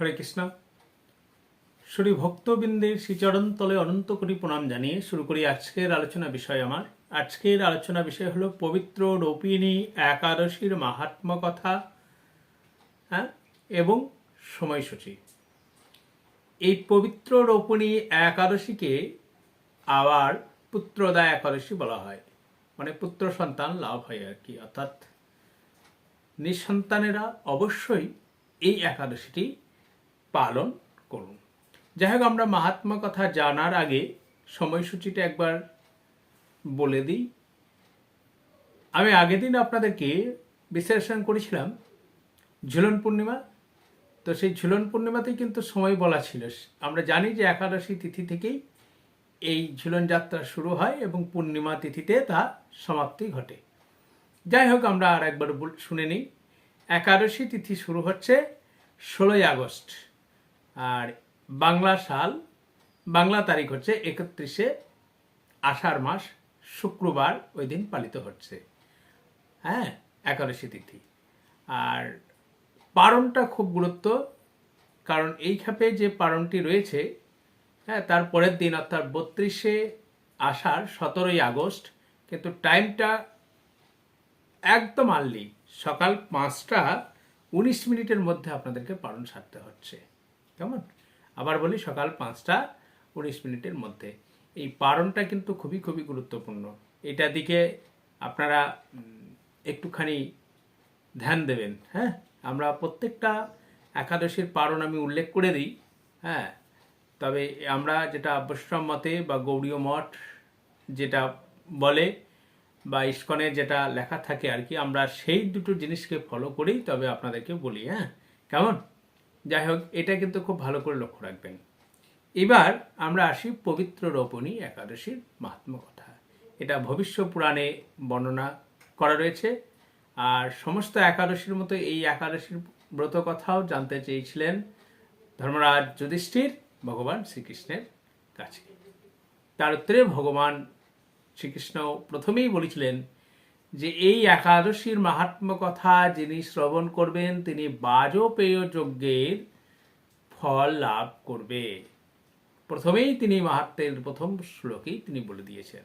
হরে কৃষ্ণ। শ্রী ভক্তবৃন্দের শ্রীচরণ তলে অনন্ত কোটি প্রণাম জানিয়ে শুরু করি আজকের আলোচনা বিষয় আমার। আজকের আলোচনা বিষয় হলো পবিত্র রূপিণী একাদশীর মাহাত্ম্য কথা হ্যাঁ এবং সময়সূচি। এই পবিত্র রোপিণী একাদশীকে আবার পুত্রদা একাদশী বলা হয়। মানে পুত্র সন্তান লাভ হয় আর কি। অর্থাৎ নিঃসন্তানেরা অবশ্যই এই একাদশীটি পালন করুন। যাই হোক, আমরা মাহাত্মা কথা জানার আগে সময়সূচিটা একবার বলে দিই। আমি আগের দিন আপনাদেরকে বিশ্লেষণ করেছিলাম, ঝুলন পূর্ণিমা। তো সেই ঝুলন পূর্ণিমাতেই কিন্তু সময় বলা ছিল। আমরা জানি যে একাদশী তিথি থেকেই এই ঝুলন যাত্রা শুরু হয় এবং পূর্ণিমা তিথিতে তা সমাপ্তি ঘটে। যাই হোক, আমরা আর একবার শুনে নিই। একাদশী তিথি শুরু হচ্ছে ষোলোই আগস্ট। আর বাংলা সাল, বাংলা তারিখ হচ্ছে একত্রিশে আষাঢ় মাস, শুক্রবার ওই দিন পালিত হচ্ছে। হ্যাঁ একাদশী তিথি। আর পারণটা খুব গুরুত্ব, কারণ এই খাপে যে পারণটি রয়েছে হ্যাঁ তার পরের দিন অর্থাৎ বত্রিশে আষাঢ়, সতেরোই আগস্ট, কিন্তু টাইমটা একদম আর্লি, সকাল পাঁচটা উনিশ মিনিটের মধ্যে আপনাদেরকে পালন সারতে হচ্ছে। কেমন? আবার বলি সকাল পাঁচটা উনিশ মিনিটের মধ্যে। এই পারণটা কিন্তু খুবই খুবই গুরুত্বপূর্ণ। এটা দিকে আপনারা একটুখানি ধ্যান দেবেন হ্যাঁ? আমরা প্রত্যেকটা একাদশীর পারণ আমি উল্লেখ করে দিই হ্যাঁ? তবে আমরা যেটা বৈষ্ণব মতে বা গৌড়ীয় মঠ যেটা বলে বা ইস্কনে যেটা লেখা থাকে আর কি, আমরা সেই দুটো জিনিসকে ফলো করেই তবে আপনাদেরকে বলি হ্যাঁ? কেমন? যাই হোক, এটা কিন্তু খুব ভালো করে লক্ষ্য রাখবেন। এবার আমরা আসি পবিত্র রোপণী একাদশীর মাহাত্ম কথা। এটা ভবিষ্য পুরাণে বর্ণনা করা রয়েছে। আর সমস্ত একাদশীর মতো এই একাদশীর ব্রত কথাও জানতে চেয়েছিলেন ধর্মরাজ যুধিষ্ঠির ভগবান শ্রীকৃষ্ণের কাছে। তার উত্তরে ভগবান শ্রীকৃষ্ণ প্রথমেই বলেছিলেন যে এই একাদশীর মাহাত্ম্য কথা যিনি শ্রবণ করবেন, তিনি বাজপেয় যজ্ঞের ফল লাভ করবে। প্রথমেই তিনি মাহাত্মের প্রথম শ্লোকেই তিনি বলে দিয়েছেন।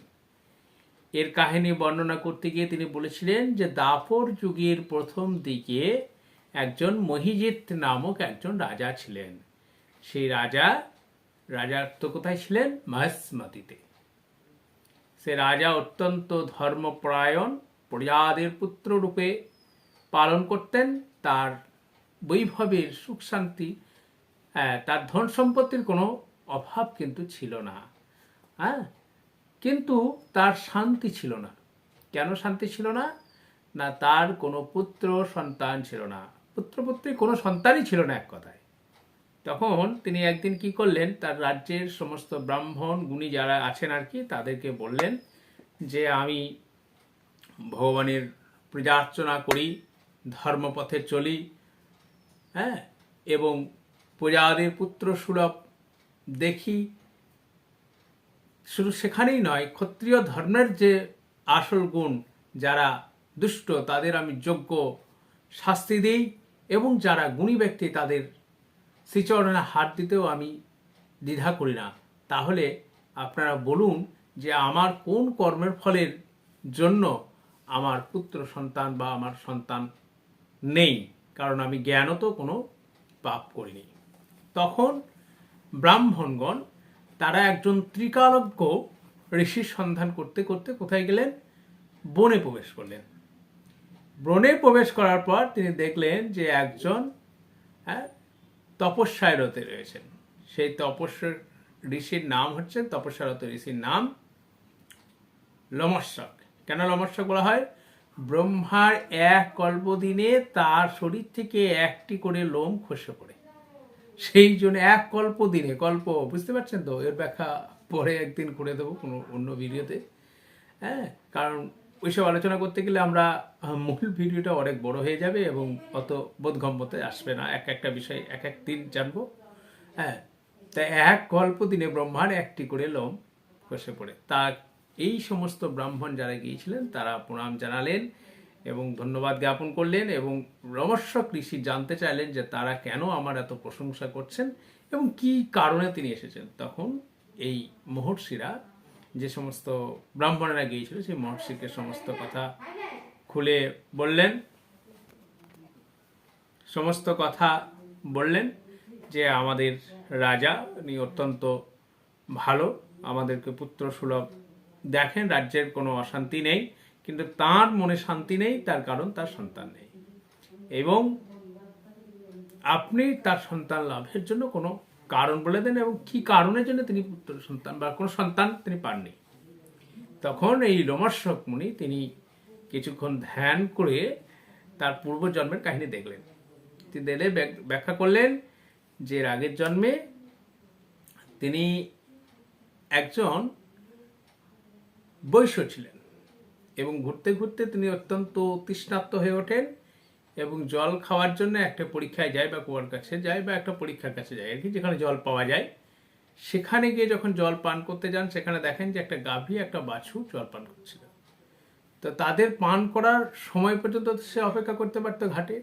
এর কাহিনী বর্ণনা করতে গিয়ে তিনি বলেছিলেন যে দাপর যুগের প্রথম দিকে একজন মহিজিৎ নামক একজন রাজা ছিলেন। সেই রাজা, রাজার তো কোথায় ছিলেন? মহেশমতিতে। সে রাজা অত্যন্ত ধর্মপরায়ণ প্রজাদের পুত্র রূপে পালন করতেন। তার বৈভবের সুখ শান্তি তার ধন সম্পত্তির কোনো অভাব কিন্তু ছিল না। হ্যাঁ? কিন্তু তার শান্তি ছিল না। কেন শান্তি ছিল না? না, তার কোনো পুত্র সন্তান ছিল না। পুত্রপুত্রী কোনো সন্তানই ছিল না এক কথায়। তখন তিনি একদিন কি করলেন? তার রাজ্যের সমস্ত ব্রাহ্মণ গুণী যারা আছেন আর কি, তাদেরকে বললেন যে, আমি ভগবানের পূজার্চনা করি, ধর্মপথে চলি হ্যাঁ এবং প্রজাদের পুত্র সুলভ দেখি, শুধু সেখানেই নয়, ক্ষত্রিয় ধর্মের যে আসল গুণ, যারা দুষ্ট, তাদের আমি যোগ্য শাস্তি দিই, এবং যারা গুণী ব্যক্তি, তাদের শ্রীচরণে হাত দিতেও আমি দ্বিধা করি না। তাহলে আপনারা বলুন যে আমার কোন কর্মের ফলের জন্য আমার পুত্র সন্তান বা আমার সন্তান নেই, কারণ আমি জ্ঞানত কোনো পাপ করিনি। তখন ব্রাহ্মণগণ তারা একজন ত্রিকালজ্ঞ ঋষির সন্ধান করতে করতে কোথায় গেলেন? বনে প্রবেশ করলেন। বনে প্রবেশ করার পর তিনি দেখলেন যে একজন হ্যাঁ তপস্যায়রতে রয়েছেন। সেই তপস্যা ঋষির নাম হচ্ছে তপস্যারত ঋষির নাম লমস্যক কেন লমস্যক বলা হয়? ব্রহ্মার এক কল্পদিনে তার শরীর থেকে একটি করে লোম খসে পড়ে। সেই জন্য এক কল্প দিনে কল্প, বুঝতে পারছেন তো? এর ব্যাখ্যা পরে একদিন করে দেবো কোনো অন্য ভিডিওতে। হ্যাঁ কারণ ওইসব আলোচনা করতে গেলে আমরা মূল ভিডিওটা অনেক বড় হয়ে যাবে এবং অত বোধগম্যতে আসবে না। এক একটা বিষয় এক এক দিন জানব। হ্যাঁ তাই এক গল্প দিনে ব্রহ্মার একটি করে লোম খসে পড়ে। তা এই সমস্ত ব্রাহ্মণ যারা গিয়েছিলেন, তারা প্রণাম জানালেন এবং ধন্যবাদ জ্ঞাপন করলেন এবং রমস্বক কৃষি জানতে চাইলেন যে তারা কেন আমার এত প্রশংসা করছেন এবং কি কারণে তিনি এসেছেন। তখন এই মহর্ষিরা যে সমস্ত ব্রাহ্মণেরা গিয়েছিল, সেই মহর্ষিকে সমস্ত কথা খুলে বললেন। সমস্ত কথা বললেন যে আমাদের রাজা উনি অত্যন্ত ভালো, আমাদেরকে পুত্র সুলভ দেখেন রাজ্যের কোনো অশান্তি নেই, কিন্তু তার মনে শান্তি নেই, তার কারণ তার সন্তান নেই। এবং আপনি তার সন্তান লাভের জন্য কোনো কারণ বলে দেন এবং কি কারণের জন্য তিনি পুত্র সন্তান বা কোনো সন্তান তিনি পাননি। তখন এই লোমর্ষক মুনি তিনি কিছুক্ষণ ধ্যান করে তার পূর্বজন্মের কাহিনী দেখলেন। তিনি দেখলে ব্যাখ্যা করলেন যে আগের জন্মে তিনি একজন বৈশ্য ছিলেন এবং ঘুরতে ঘুরতে তিনি অত্যন্ত তৃষ্ণার্ত হয়ে ওঠেন এবং জল খাওয়ার জন্য একটা পরীক্ষায় যায় বা কুয়ার কাছে যায় বা একটা পরীক্ষার কাছে যায় আর কি, যেখানে জল পাওয়া যায়। সেখানে গিয়ে যখন জল পান করতে যান, সেখানে দেখেন যে একটা গাভী, একটা বাছুর জল পান করছিল। তো তাদের পান করার সময় পর্যন্ত সে অপেক্ষা করতে পারতো ঘাটে।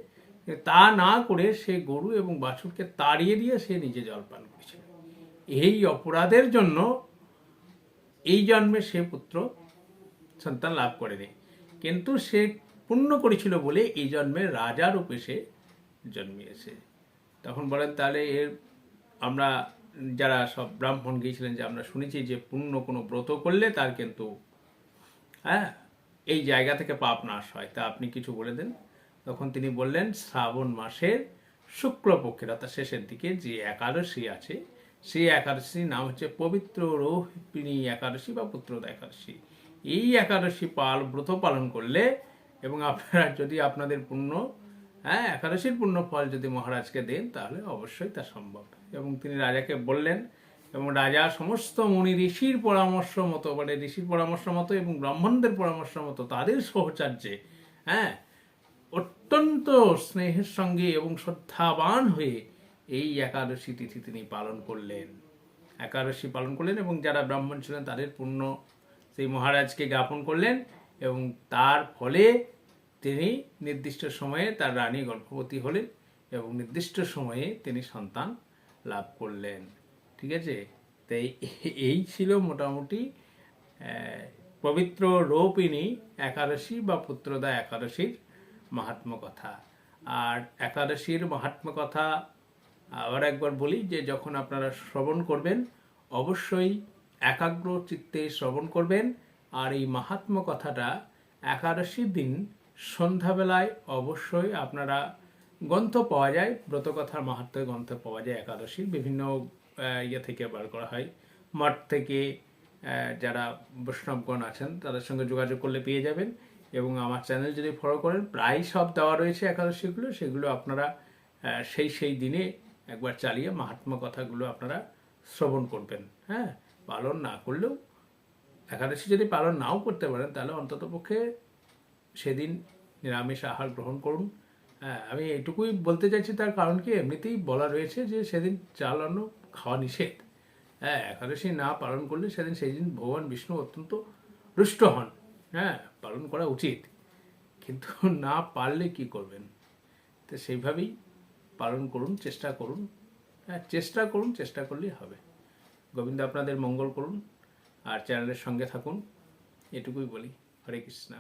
তা না করে সে গরু এবং বাছুরকে তাড়িয়ে দিয়ে সে নিজে জল পান করেছিল। এই অপরাধের জন্য এই জন্মে সে পুত্র সন্তান লাভ করেনি কিন্তু সে পুণ্য করেছিল বলে এই জন্মে রাজা রূপে সে জন্মিয়েছে। তখন বলেন, তাহলে এর আমরা যারা সব ব্রাহ্মণ গিয়েছিলেন যে আমরা শুনেছি যে পুণ্য কোনো ব্রত করলে তার কিন্তু হ্যাঁ এই জায়গা থেকে পাপ নাশ হয়। তা আপনি কিছু বলে দেন। তখন তিনি বললেন, শ্রাবণ মাসের শুক্লপক্ষের অর্থাৎ শেষের দিকে যে একাদশী আছে সেই একাদশীর নাম হচ্ছে পবিত্র রোহিণী একাদশী বা পুত্রদা একাদশী। এই একাদশী পাল, ব্রত পালন করলে এবং আপনারা যদি আপনাদের পুণ্য হ্যাঁ একাদশীর পুণ্য ফল যদি মহারাজকে দেন, তাহলে অবশ্যই তা সম্ভব। এবং তিনি রাজাকে বললেন, এবং রাজা সমস্ত মুনি ঋষির পরামর্শ মতো মানে ঋষির পরামর্শ মতো এবং ব্রাহ্মণদের পরামর্শ মতো তাদের সহচার্যে হ্যাঁ অত্যন্ত স্নেহের সঙ্গে এবং শ্রদ্ধাবান হয়ে এই একাদশী তিথি তিনি পালন করলেন। একাদশী পালন করলেন এবং যারা ব্রাহ্মণ ছিলেন তাদের পুণ্য সেই মহারাজকে জ্ঞাপন করলেন এবং তার ফলে তিনি নির্দিষ্ট সময়ে তার রানী গর্ভবতী হলেন এবং নির্দিষ্ট সময়ে তিনি সন্তান লাভ করলেন। ঠিক আছে? তাই এই ছিল মোটামুটি পবিত্র রৌপিণী একাদশী বা পুত্রদা একাদশীর মাহাত্ম্য কথা। আর একাদশীর মাহাত্ম্য কথা আবার একবার বলি যে যখন আপনারা শ্রবণ করবেন, অবশ্যই একাগ্র চিত্তে শ্রবণ করবেন। আর এই মাহাত্ম্য কথাটা একাদশীর দিন সন্ধ্যাবেলায় অবশ্যই আপনারা গ্রন্থ পাওয়া যায়, ব্রতকথার মাহাত্ম্যের গ্রন্থ পাওয়া যায় একাদশীর। বিভিন্ন ইয়ে থেকে বার করা হয়। মঠ থেকে যারা বৈষ্ণবগণ আছেন, তাদের সঙ্গে যোগাযোগ করলে পেয়ে যাবেন। এবং আমার চ্যানেল যদি ফলো করেন, প্রায় সব দেওয়া রয়েছে একাদশীগুলো। সেগুলো আপনারা সেই সেই দিনে একবার চালিয়ে মাহাত্ম্য কথাগুলো আপনারা শ্রবণ করবেন হ্যাঁ? পালন না করলেও একাদশী যদি পালন নাও করতে পারেন, তাহলে অন্ততপক্ষে সেদিন নিরামিষ আহার গ্রহণ করুন। হ্যাঁ আমি এটুকুই বলতে চাইছি, তার কারণ কি? এমনিতেই বলা রয়েছে যে সেদিন চাল, অন্ন খাওয়া নিষেধ। হ্যাঁ একাদশী না পালন করলে সেদিন সেই দিন ভগবান বিষ্ণু অত্যন্ত রুষ্ট হন হ্যাঁ? পালন করা উচিত। কিন্তু না পারলে কি করবেন? তো সেইভাবেই পালন করুন, চেষ্টা করুন। হ্যাঁ চেষ্টা করুন, চেষ্টা করলেই হবে। গোবিন্দ আপনাদের মঙ্গল করুন আর চ্যানেলের সঙ্গে থাকুন। এটুকুই বলি। হরে কৃষ্ণা।